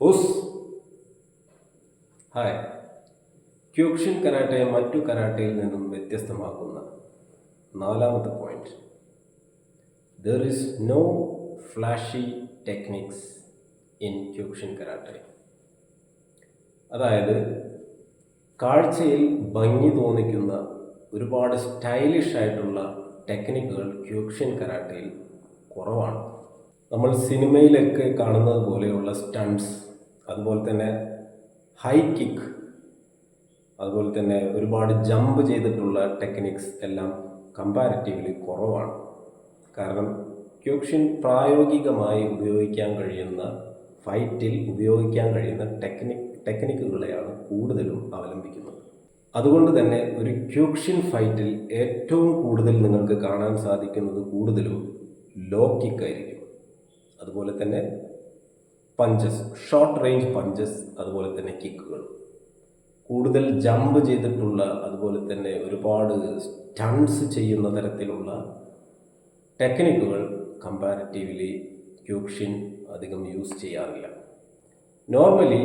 ഉസ്. Hi. ക്യൂക്ഷിൻ karate മറ്റു കരാട്ടയിൽ നിന്നും വ്യത്യസ്തമാക്കുന്ന നാലാമത്തെ point there is no flashy techniques in Kyokushin karate. അതായത് കാഴ്ചയിൽ ഭംഗി തോന്നിക്കുന്ന ഒരുപാട് സ്റ്റൈലിഷ് ആയിട്ടുള്ള ടെക്നിക്കുകൾ ക്യൂക്ഷൻ കരാട്ടയിൽ കുറവാണ്. നമ്മൾ സിനിമയിലൊക്കെ കാണുന്നത് പോലെയുള്ള സ്റ്റൺസ് അതുപോലെ തന്നെ ഹൈ കിക്ക് അതുപോലെ തന്നെ ഒരുപാട് ജമ്പ് ചെയ്തിട്ടുള്ള ടെക്നിക്സ് എല്ലാം കമ്പാരിറ്റീവ്ലി കുറവാണ്. കാരണം ക്യൂക്ഷൻ പ്രായോഗികമായി ഉപയോഗിക്കാൻ കഴിയുന്ന ഫൈറ്റിൽ ഉപയോഗിക്കാൻ കഴിയുന്ന ടെക്നിക് ടെക്നിക്കുകളെയാണ് കൂടുതലും അവലംബിക്കുന്നത്. അതുകൊണ്ട് തന്നെ ഒരു ക്യൂക്ഷൻ ഫൈറ്റിൽ ഏറ്റവും കൂടുതൽ നിങ്ങൾക്ക് കാണാൻ സാധിക്കുന്നത് കൂടുതലും ലോ കിക്ക് ആയിരിക്കും. അതുപോലെ തന്നെ പഞ്ചസ് ഷോർട്ട് റേഞ്ച് പഞ്ചസ് അതുപോലെ തന്നെ കിക്കുകൾ കൂടുതൽ ജമ്പ് ചെയ്തിട്ടുള്ള അതുപോലെ തന്നെ ഒരുപാട് സ്റ്റൺസ് ചെയ്യുന്ന തരത്തിലുള്ള ടെക്നിക്കുകൾ കമ്പാരിറ്റീവ്ലി ക്യൂക്ഷിൻ അധികം യൂസ് ചെയ്യാറില്ല. നോർമലി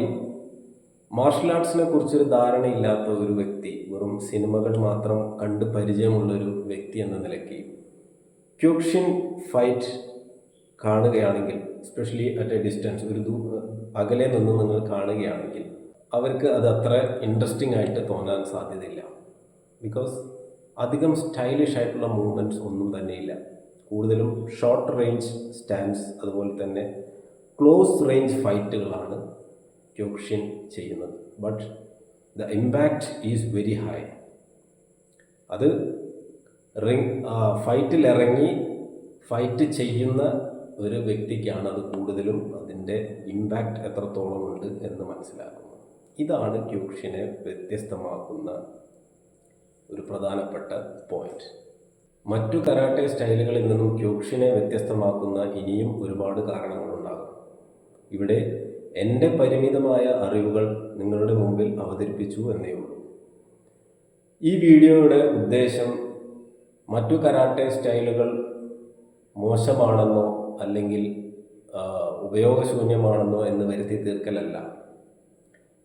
മാർഷൽ ആർട്സിനെ കുറിച്ചൊരു ധാരണയില്ലാത്ത ഒരു വ്യക്തി വെറും സിനിമകൾ മാത്രം കണ്ട് പരിചയമുള്ളൊരു വ്യക്തി എന്ന നിലയ്ക്ക് ക്യൂക്ഷിൻ ഫൈറ്റ് കാണുകയാണെങ്കിൽ സ്പെഷ്യലി അറ്റ് എ ഡിസ്റ്റൻസ് ഒരു ദൂ അകലെ നിന്ന് നിങ്ങൾ കാണുകയാണെങ്കിൽ അവർക്ക് അത് അത്ര ഇൻട്രസ്റ്റിംഗ് ആയിട്ട് തോന്നാൻ സാധ്യതയില്ല. ബിക്കോസ് അധികം സ്റ്റൈലിഷ് ആയിട്ടുള്ള മൂവ്മെന്റ്സ് ഒന്നും തന്നെയില്ല കൂടുതലും ഷോർട്ട് റേഞ്ച് സ്റ്റാൻഡ്സ് അതുപോലെ തന്നെ ക്ലോസ് റേഞ്ച് ഫൈറ്റുകളാണ് ക്യോക്ഷ്യൻ ചെയ്യുന്നത്. But the impact is very high അത് റിങ് ഫൈറ്റിൽ ഇറങ്ങി ഫൈറ്റ് ചെയ്യുന്ന ഒരു വ്യക്തിക്കാണ് അത് കൂടുതലും അതിന്റെ ഇമ്പാക്റ്റ് എത്രത്തോളം ഉണ്ട് എന്ന് മനസ്സിലാക്കുന്നത്. ഇതാണ് ക്യൂക്ഷനെ വ്യത്യസ്തമാക്കുന്ന ഒരു പ്രധാനപ്പെട്ട പോയിന്റ് മറ്റു കരാട്ടെ സ്റ്റൈലുകളിൽ നിന്നും ക്യൂക്ഷിനെ വ്യത്യസ്തമാക്കുന്ന ഇനിയും ഒരുപാട് കാരണങ്ങളുണ്ടാകും. ഇവിടെ എന്റെ പരിമിതമായ അറിവുകൾ നിങ്ങളുടെ മുമ്പിൽ അവതരിപ്പിച്ചു എന്നേ ഉള്ളൂ. ഈ വീഡിയോയുടെ ഉദ്ദേശം മറ്റു കരാട്ടെ സ്റ്റൈലുകൾ മോശമാണെന്നോ അല്ലെങ്കിൽ ഉപയോഗശൂന്യമാണെന്നോ എന്ന് വരുത്തി തീർക്കലല്ല.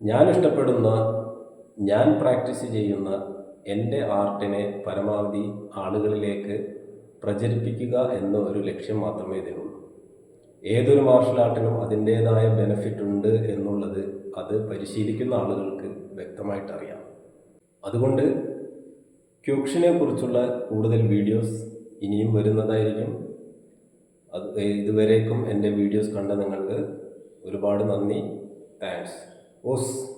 ഞാൻ ഇഷ്ടപ്പെടുന്ന ഞാൻ പ്രാക്ടീസ് ചെയ്യുന്ന എന്റെ ആർട്ടിനെ പരമാവധി ആളുകളിലേക്ക് പ്രചരിപ്പിക്കുക എന്ന ഒരു ലക്ഷ്യം മാത്രമേ ഇതിനുള്ളൂ. ഏതൊരു മാർഷൽ ആർട്ടിനും അതിന്റേതായ ബെനഫിറ്റ് ഉണ്ട് എന്നുള്ളത് അത് പരിശീലിക്കുന്ന ആളുകൾക്ക് വ്യക്തമായിട്ടറിയാം അതുകൊണ്ട് ക്യൂക്ഷനെ കുറിച്ചുള്ള കൂടുതൽ വീഡിയോസ് ഇനിയും വരുന്നതായിരിക്കും. അത് ഇതുവരേക്കും എന്റെ വീഡിയോസ് കണ്ട നിങ്ങൾക്ക് ഒരുപാട് നന്ദി. താങ്ക്സ്. ഓസ്